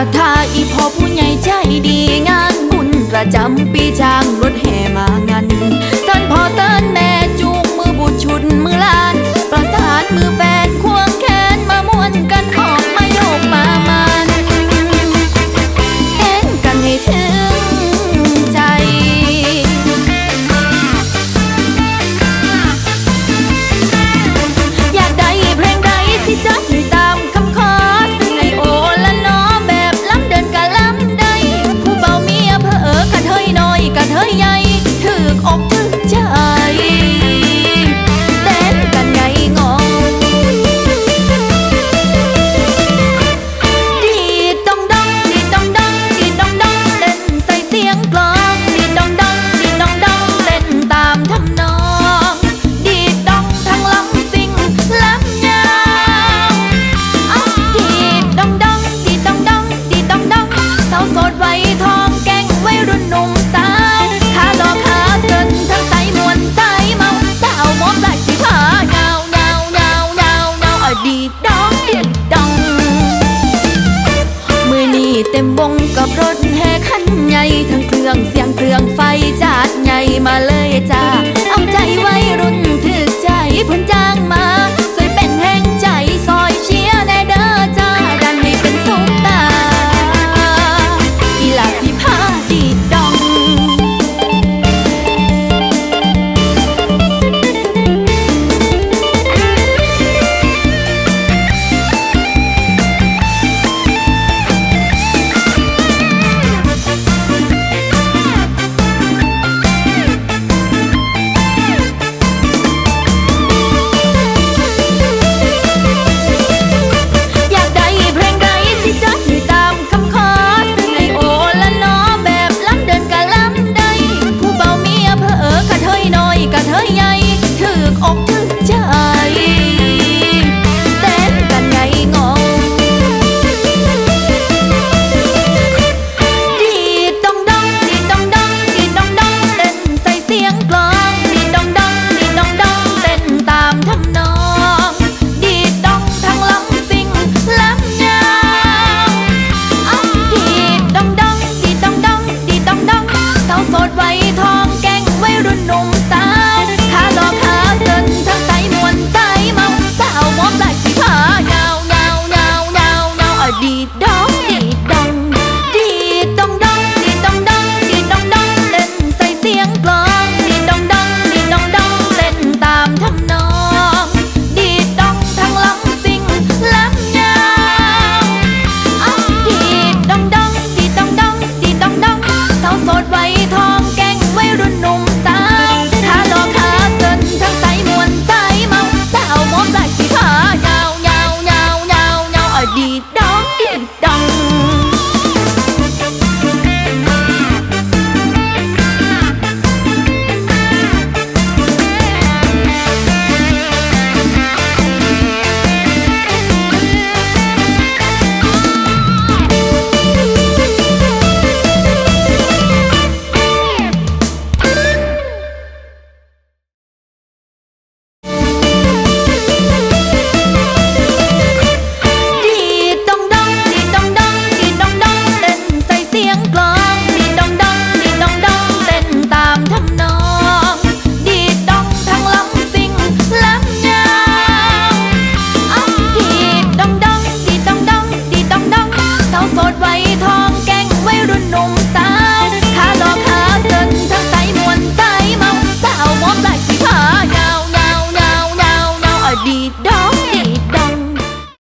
ศัทธาอีพอผู้ใหญ่ใจดีงานบุญประจำปีช้างรถแห่มางาน นุ่าหลอกขาเกินทั้งสายมวนสายเมาสาวมบไหลสีผ้าเงาเงาเงาเงาเงาอดีตดองดองมือนีเต็มวงกับรถแห่คันใหญ่ทั้งเครื่องเสียงเครื่องไฟจัดใหญ่มาเลยจ้า 诶呀